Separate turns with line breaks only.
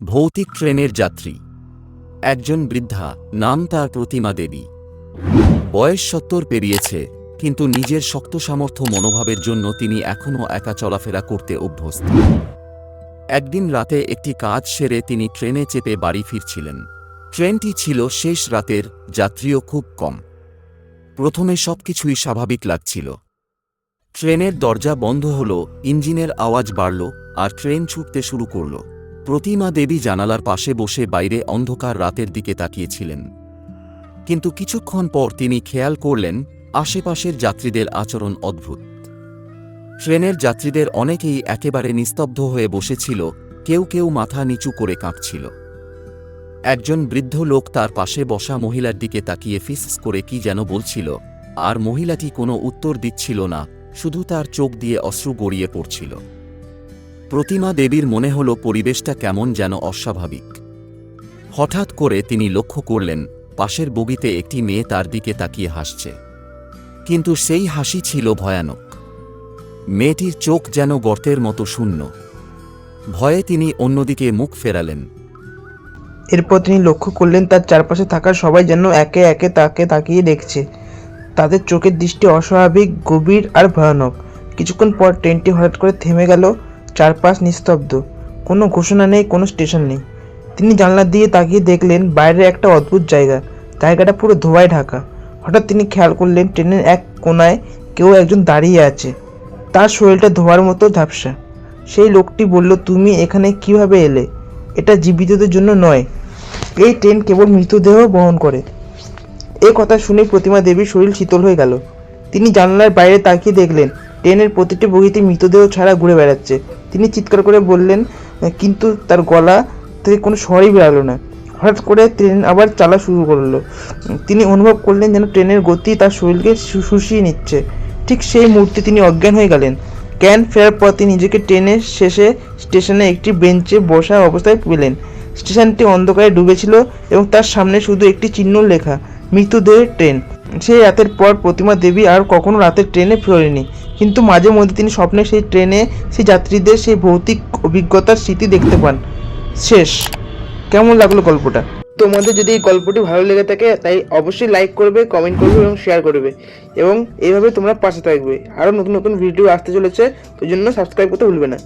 ভৌতিক ট্রেনের যাত্রী। একজন বৃদ্ধা, নাম তার প্রতিমা দেবী। বয়স সত্তর পেরিয়েছে, কিন্তু নিজের শক্ত সামর্থ্য মনোভাবের জন্য তিনি এখনও একা চলাফেরা করতে অভ্যস্ত। একদিন রাতে একটি কাজ সেরে তিনি ট্রেনে চেপে বাড়ি ফিরছিলেন। ট্রেনটি ছিল শেষ রাতের, যাত্রীও খুব কম। প্রথমে সবকিছুই স্বাভাবিক লাগছিল। ট্রেনের দরজা বন্ধ হল, ইঞ্জিনের আওয়াজ বাড়ল, আর ট্রেন ছুটতে শুরু করল। প্রতিমা দেবী জানালার পাশে বসে বাইরে অন্ধকার রাতের দিকে তাকিয়েছিলেন। কিন্তু কিছুক্ষণ পর তিনি খেয়াল করলেন, আশেপাশের যাত্রীদের আচরণ অদ্ভুত। ট্রেনের যাত্রীদের অনেকেই একেবারে নিস্তব্ধ হয়ে বসেছিল, কেউ কেউ মাথা নিচু করে কাঁপছিল। একজন বৃদ্ধ লোক তার পাশে বসা মহিলার দিকে তাকিয়ে ফিস করে কি যেন বলছিল, আর মহিলাটি কোনো উত্তর দিচ্ছিল না, শুধু তার চোখ দিয়ে অশ্রু গড়িয়ে পড়ছিল। প্রতিমা দেবীর মনে হল পরিবেশটা কেমন যেন অস্বাভাবিক। হঠাৎ করে তিনি লক্ষ্য করলেন, পাশের বগিতে একটি মেয়ে তার দিকে তাকিয়ে হাসছে। কিন্তু সেই হাসি ছিল ভয়ানক। মেয়েটির চোখ যেন গর্তের মতো শূন্য। ভয়ে তিনি অন্যদিকে মুখ ফেরালেন।
এরপর তিনি লক্ষ্য করলেন, তার চারপাশে থাকা সবাই যেন একে একে তাকে তাকিয়ে দেখছে। তাদের চোখের দৃষ্টি অস্বাভাবিক, গভীর আর ভয়ানক। কিছুক্ষণ পর ট্রেনটি হঠাৎ করে থেমে গেল। চারপাশ নিস্তব্ধ। কোনো ঘোষণা নেই, কোনো স্টেশন নেই। তিনি জানলা দিয়ে তাকিয়ে দেখলেন বাইরে একটা অদ্ভুত জায়গা। জায়গাটা পুরো ধোয়ায় ঢাকা। হঠাৎ তিনি খেয়াল করলেন ট্রেনের এক কোনায় কেউ একজন দাঁড়িয়ে আছে। তার শরীরটা ধোয়ার মতো ঝাপসা। সেই লোকটি বলল, তুমি এখানে কীভাবে এলে? এটা জীবিতদের জন্য নয়। এই ট্রেন কেবল মৃতদেহ বহন করে। এ কথা শুনে প্রতিমা দেবীর শরীর শীতল হয়ে গেল। তিনি জানলার বাইরে তাকিয়ে দেখলেন, ট্রেনের প্রতিটি বগিতে মৃতদেহ ছাড়া ঘুরে বেড়াচ্ছে। তিনি চিৎকার করে বললেন কিন্তু তার গলা থেকে কোনো স্বরই বেরালো না। হঠাৎ করে ট্রেন আবার চালা শুরু করল। তিনি অনুভব করলেন যেন ট্রেনের গতি তার শরীরকে শুষিয়ে নিচ্ছে। ঠিক সেই মুহূর্তে তিনি অজ্ঞান হয়ে গেলেন। ক্যান ফেরার পর তিনি নিজেকে ট্রেনের শেষে স্টেশনে একটি বেঞ্চে বসা অবস্থায় পেলেন। স্টেশনটি অন্ধকারে ডুবেছিল এবং তার সামনে শুধু একটি চিহ্ন লেখা মৃত্যুদেহের ট্রেন। সেই রাতের পর প্রতিমা দেবী আর কখনো রাতের ট্রেনে ফেরেনি কিন্তু মাঝে মধ্যে তিনি স্বপ্নে সেই ট্রেনে সেই যাত্রীদের সেই ভৌতিক অভিজ্ঞতার স্মৃতি দেখতে পান। শেষ। কেমন লাগল গল্পটা? তোমাদের যদি এই গল্পটি ভালো লেগে থাকে, তাই অবশ্যই লাইক করবে কমেন্ট করবে এবং শেয়ার করবে। এবং এইভাবে তোমরা পাশে থাকবে। আরও নতুন নতুন ভিডিও আসতে চলেছে ওই জন্য সাবস্ক্রাইব করতে ভুলবে না।